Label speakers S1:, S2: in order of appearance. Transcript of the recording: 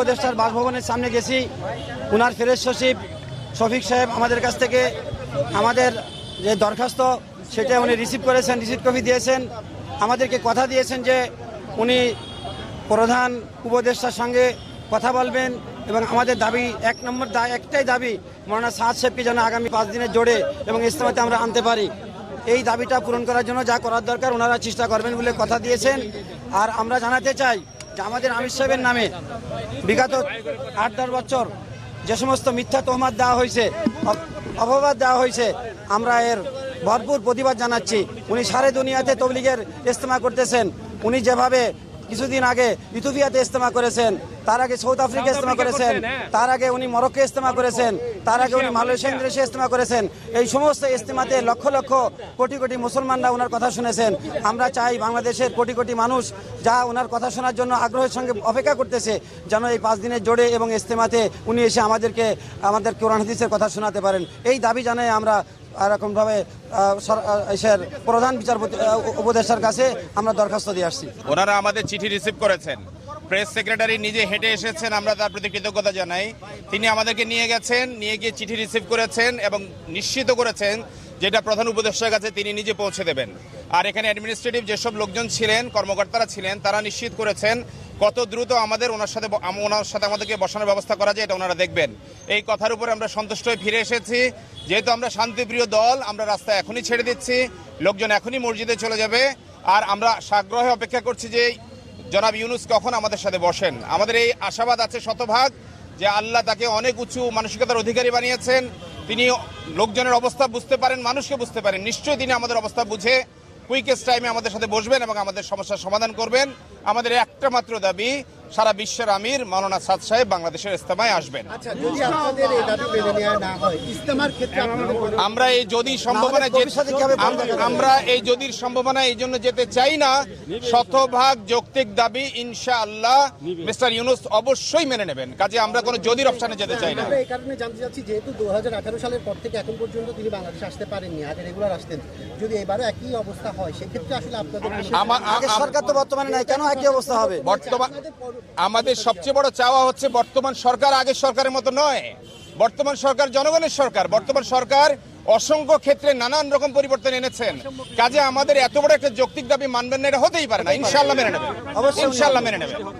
S1: উপদেষ্টার বাসভবনের সামনে গেছি। উনার ফেরেজ সচিব শফিক সাহেব আমাদের কাছ থেকে আমাদের যে দরখাস্ত, সেটা উনি রিসিভ করেছেন রিসিভ কপি দিয়েছেন। আমাদেরকে কথা দিয়েছেন যে উনি প্রধান উপদেষ্টার সঙ্গে কথা বলবেন এবং আমাদের দাবি এক নম্বর একটাই দাবি, মৌলানা সাদ সাহেবকে যেন আগামী পাঁচ দিনের জোরে এবং ইস্তেমাতে আমরা আনতে পারি। এই দাবিটা পূরণ করার জন্য যা করার দরকার ওনারা চেষ্টা করবেন বলে কথা দিয়েছেন। আর আমরা জানাতে চাই আমাদের আমির সাহেবের নামে বিগত আট দশ বছর যে সমস্ত মিথ্যা তোহমাদ দেওয়া হয়েছে অপ- অপবাদ দেওয়া হয়েছে, আমরা এর ভরপুর প্রতিবাদ জানাচ্ছি। উনি সারে দুনিয়াতে তবলিগের ইস্তেমা করতেছেন। উনি যেভাবে কিছুদিন আগে ইথোপিয়াতে ইস্তেমা করেছেন তার আগে সাউথ আফ্রিকা ইস্তেমা করেছেন তার আগে উনি মরক্কো ইস্তেমা করেছেন তার আগে উনি মালয়েশিয়া ইন্দোনেশিয়া ইস্তেমা করেছেন। এই সমস্ত ইস্তেমাতে লক্ষ লক্ষ কোটি কোটি মুসলমানরা ওনার কথা শুনেছেন। আমরা চাই বাংলাদেশের কোটি কোটি মানুষ যা ওনার কথা শোনার জন্য আগ্রহের সঙ্গে অপেক্ষা করতেছে যেন এই পাঁচ দিনের জোরে এবং ইস্তেমাতে উনি এসে আমাদেরকে আমাদের কোরআন হাদিসের কথা শোনাতে পারেন। এই দাবি জানাই আমরা এরকমভাবে এসের প্রধান বিচারপতি উপদেষ্টার কাছে আমরা দরখাস্ত দিয়ে আসছি।
S2: ওনারা আমাদের চিঠি রিসিভ করেছেন। প্রেস সেক্রেটারি নিজে হেঁটে এসেছেন, আমরা তার প্রতি কৃতজ্ঞতা জানাই। তিনি আমাদেরকে নিয়ে গেছেন, নিয়ে গিয়ে চিঠি রিসিভ করেছেন এবং নিশ্চিত করেছেন যেটা প্রধান উপদেষ্টার কাছে তিনি নিজে পৌঁছে দেবেন। আর এখানে অ্যাডমিনিস্ট্রেটিভ যেসব লোকজন ছিলেন, কর্মকর্তারা ছিলেন, তারা নিশ্চিত করেছেন কত দ্রুত আমাদের ওনার সাথে ওনার সাথে আমাদেরকে বসানোর ব্যবস্থা করা যায়, এটা ওনারা দেখবেন। এই কথার উপরে আমরা সন্তুষ্ট হয়ে ফিরে এসেছি। যেহেতু আমরা শান্তিপ্রিয় দল, আমরা রাস্তা এখনই ছেড়ে দিচ্ছি। লোকজন এখনই মসজিদে চলে যাবে। আর আমরা সাগ্রহে অপেক্ষা করছি যে জনাব ইউনুস কখন আমাদের সাথে বসেন। আমাদের এই আশাবাদ আছে শতভাগ যে আল্লাহ তাকে অনেক উঁচু মানসিকতার অধিকারী বানিয়েছেন। তিনি লোকজনের অবস্থা বুঝতে পারেন, মানুষকে বুঝতে পারেন। নিশ্চয়ই তিনি আমাদের অবস্থা বুঝে কুইকেস্ট টাইমে আমাদের সাথে বসবেন এবং আমাদের সমস্যার সমাধান করবেন। আমাদের একটা মাত্র দাবি সারা বিশ্বের আমির মাওলানা সাদ সাহেব বাংলাদেশের ইস্তেমায় আসবেন।
S3: আচ্ছা
S2: আমরা এই যদি সম্ভাবনা? আমরা এই যদির সম্ভাবনা এই জন্য যেতে চাই না। শতভাগ যৌক্তিক দাবি ইনশা আল্লাহ মিস্টার ইউনুস অবশ্যই মেনে নেবেন। কাজে আমরা কোনো যদির অপশানে যেতে চাই না।
S3: এই কারণে জানতে চাচ্ছি যেহেতু দুহাজার আঠারো সালের পর থেকে এখন পর্যন্ত তিনি বাংলাদেশে আসতে পারেননি আগে রেগুলার আসতেন। যদি এবারও একই অবস্থা হয় সেক্ষেত্রে আসলে আপনাদের
S1: সরকার তো বর্তমানে নাই কেন একই অবস্থা হবে?
S2: বর্তমান আমাদের সবচেয়ে বড় চাওয়া হচ্ছে বর্তমান সরকার আগের সরকারের মতো নয়। বর্তমান সরকার জনগণের সরকার। বর্তমান সরকার অসংখ্য ক্ষেত্রে নানান রকম পরিবর্তন এনেছেন। কাজে আমাদের এত বড় একটা যৌক্তিক দাবি মানবেন না এটা হতেই পারে না। ইনশাল্লাহ মেনে নেবে
S1: অবশ্যই।
S2: ইনশাল্লাহ মেনে নেবেন।